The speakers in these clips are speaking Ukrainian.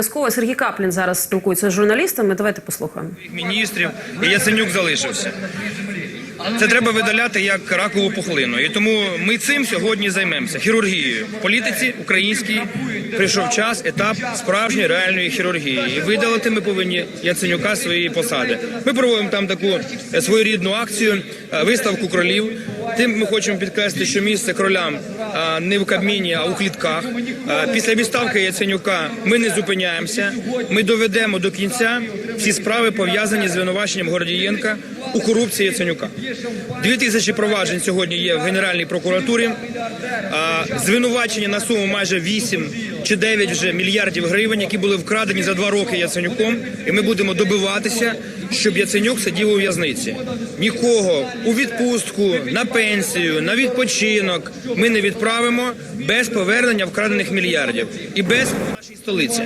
Обов'язково Сергій Каплін зараз спілкується з журналістами. Давайте послухаємо. міністрів, і Яценюк залишився. Це треба видаляти як ракову пухлину. І тому ми цим сьогодні займемося. Хірургією. В політиці українській прийшов час, етап справжньої реальної хірургії. І видалити ми повинні Яценюка з своєї посади. Ми проводимо там таку е, своєрідну акцію, е, виставку кролів. Тим ми хочемо підкреслити, що місце кролям не в Кабміні, а у клітках. Після відставки Яценюка ми не зупиняємося. Ми доведемо до кінця всі справи пов'язані з звинуваченням Гордієнка у корупції Яценюка. Дві тисячі проваджень сьогодні є в Генеральній прокуратурі. Звинувачення на суму майже 8 чи 9 вже мільярдів гривень, які були вкрадені за два роки Яценюком. І ми будемо добиватися, щоб Яценюк сидів у в'язниці. Нікого у відпустку, на пенсію, на відпочинок ми не відправимо без повернення вкрадених мільярдів і без нашій столиці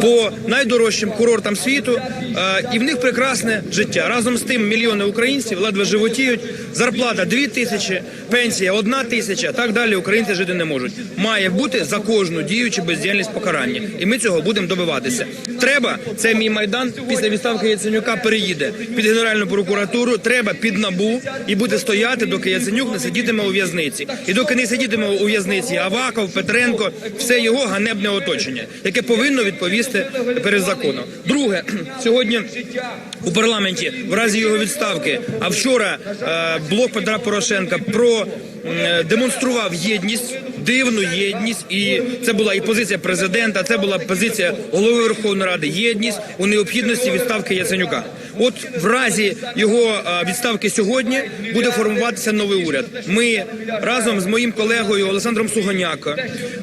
по найдорожчим курортам світу. е, І в них прекрасне життя. Разом з тим мільйони українців ледве животіють. Зарплата 2 тисячі, пенсія 1 тисяча. Так далі українці жити не можуть. Має бути за кожну дію чи бездіяльність покарання, і ми цього будемо добиватися. Треба це мій майдан після відставки Яценюка переїде під генеральну прокуратуру. Треба під набу і буде стояти, доки Яценюк не сидітиме у в'язниці. І доки не сидітиме у в'язниці Аваков, Петренко, все його ганебне оточення, яке повинно відповісти перед законом. Друге, сьогодні у парламенті в разі його відставки. А вчора е, блок Петра Порошенка про е, демонстрував єдність, дивну єдність, і це була і позиція президента, це була позиція голови Верховної Ради. Єдність у необхідності відставки Яценюка. От в разі його е, відставки сьогодні буде формуватися новий уряд. Ми разом з моїм колегою Олександром Сугоняко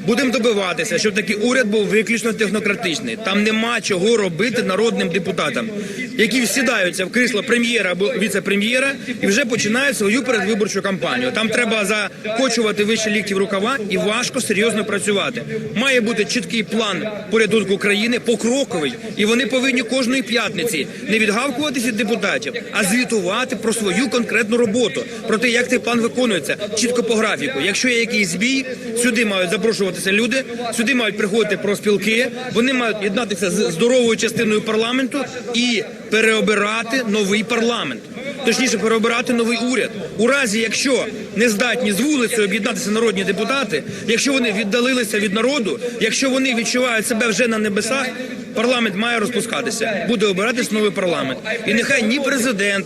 будемо добиватися, щоб такий уряд був виключно технократичний. Там нема чого робити народним депутатам, які всідаються в крісло прем'єра або віце-прем'єра і вже починають свою передвиборчу кампанію. Там треба закочувати вище лікті в рукава і важко серйозно працювати. Має бути чіткий план порятунку країни, покроковий, і вони повинні кожної п'ятниці не відгавкуватися від депутатів, а звітувати про свою конкретну роботу, про те, як цей план виконується, чітко по графіку. Якщо є якийсь збій, сюди мають запрошуватися люди, сюди мають приходити профспілки, вони мають єднатися з здоровою частиною парламенту і переобирати новий парламент. Точніше, переобирати новий уряд. У разі, якщо не здатні з вулиці об'єднатися народні депутати, якщо вони віддалилися від народу, якщо вони відчувають себе вже на небесах, парламент має розпускатися. Буде обиратись новий парламент. І нехай ні президент,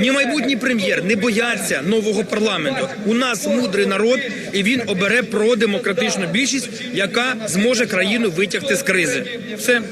ні майбутній прем'єр не бояться нового парламенту. У нас мудрий народ, і він обере продемократичну більшість, яка зможе країну витягти з кризи. Все.